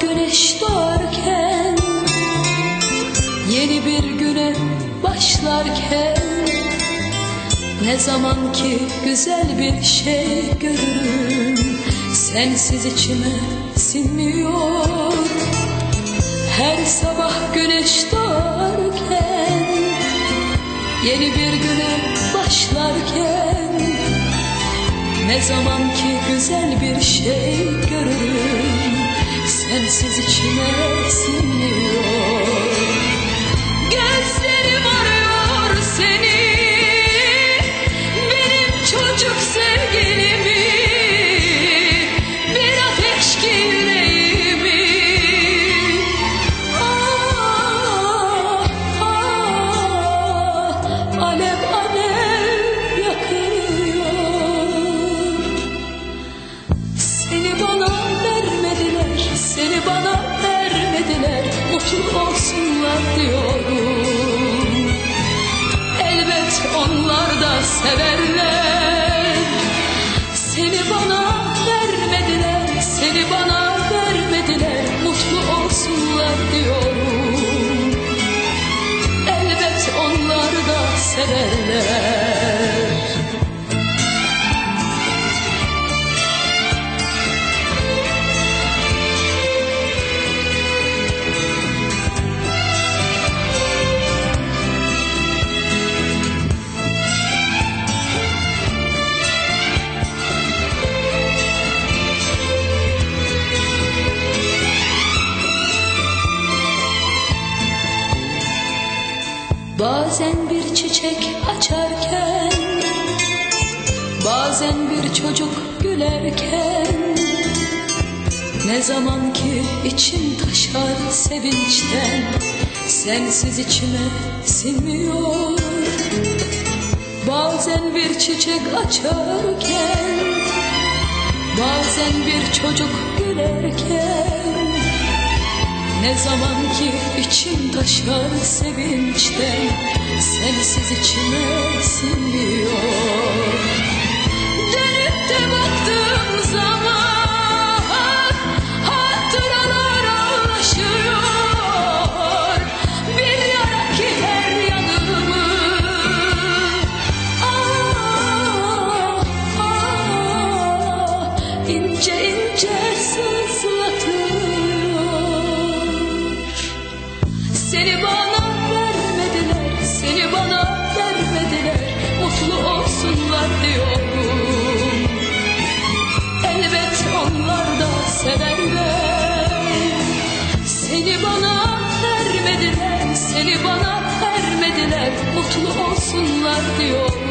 güneş doğarken Yeni bir güne başlarken Ne zaman ki güzel bir şey görürüm Sensiz içime sinmiyor. Her sabah güneş doğarken Yeni bir güne başlarken Ne zaman ki güzel bir şey görürüm Sensiz içime sinmiyor. Gözlerim arıyor seni. Benim çocuk sevgilimi vermediler Mutlu olsunlar diyorum. Elbet onlar da Bazen bir çiçek açarken Bazen bir çocuk gülerken Ne zaman ki içim taşar sevinçten Sensiz içime sinmiyor. Bazen bir çiçek açarken Bazen bir çocuk gülerken ne zaman ki içim taşar sevinçten Sensiz içime sinmiyor. Dönüp de baktığım canción.